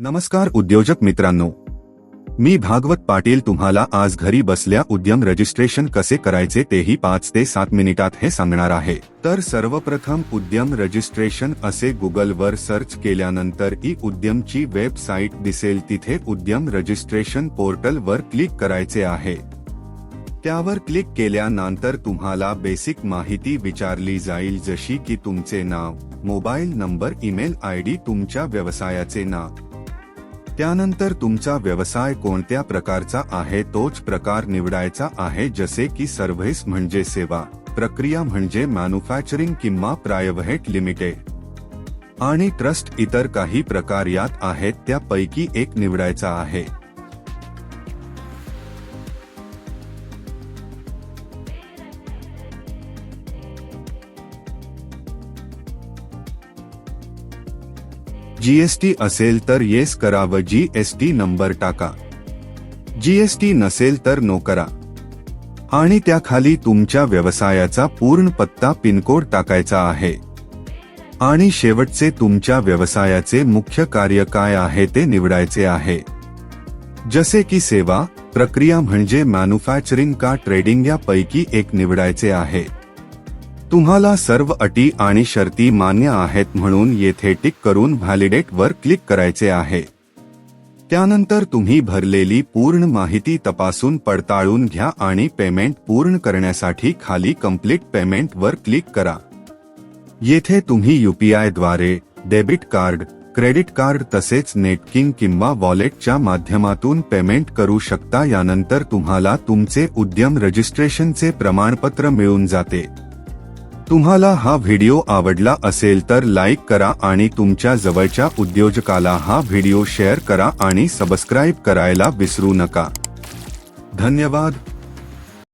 नमस्कार उद्योजक मित्रांनो. मी भागवत पाटील तुम्हाला आज घरी बसल्या उद्यम रजिस्ट्रेशन कसे करायचे तेही पाच ते सात मिनिटात हे सांगणार आहे. तर सर्वप्रथम उद्यम रजिस्ट्रेशन असे गुगलवर सर्च केल्यानंतर ई उद्यमची वेबसाईट दिसेल. तिथे उद्यम रजिस्ट्रेशन पोर्टलवर क्लिक करायचे आहे. त्यावर क्लिक केल्यानंतर तुम्हाला बेसिक माहिती विचारली जाईल जशी की तुमचे नाव mobile number email I D तुमच्या व्यवसायाचे नाव त्यानंतर तुमचा व्यवसाय कोणत्या प्रकारचा आहे तोच प्रकार निवडायचा आहे जसे की सर्व्हिस म्हणजे सेवा प्रक्रिया म्हणजे मॅन्युफॅक्चरिंग किंवा प्रायव्हेट लिमिटेड. आणि ट्रस्ट इतर काही प्रकार यात आहेत त्यापैकी एक निवडायचा आहे. जीएसटी असेल तर येस करा व जीएसटी नंबर टाका. जीएसटी नसेल तर नो करा. आणि त्याखाली तुमच्या व्यवसायाचा पूर्ण पत्ता पिनकोड टाकायचा आहे. आणि शेवटचे तुमच्या व्यवसायाचे मुख्य कार्य काय आहे ते निवडायचे आहे. जसे की सेवा प्रक्रिया म्हणजे मॅन्युफॅक्चरिंग का ट्रेडिंग यापैकी एक निवडायचे आहे. तुम्हाला सर्व अटी आणि शर्ती मान्य आहेत म्हणून येथे टिक करून व्हॅलिडेट वर क्लिक करायचे आहे. त्यानंतर तुम्ही भरलेली पूर्ण माहिती तपासून पडताळून घ्या आणि पेमेंट पूर्ण करण्यासाठी खाली कंप्लीट पेमेंट वर क्लिक करा. येथे तुम्ही यूपीआयद्वारे डेबिट कार्ड क्रेडिट कार्ड तसेच नेटकिंग किंवा वॉलेटच्या माध्यमातून पेमेंट करू शकता. यानंतर तुम्हाला तुमचे उद्यम रजिस्ट्रेशनचे प्रमाणपत्र मिळून जाते. तुम्हाला हा व्हिडिओ आवडला असेल तर लाईक करा आणि तुमच्या जवळच्या उद्योजकाला हा व्हिडिओ शेअर करा आणि सबस्क्राईब करायला विसरू नका. धन्यवाद.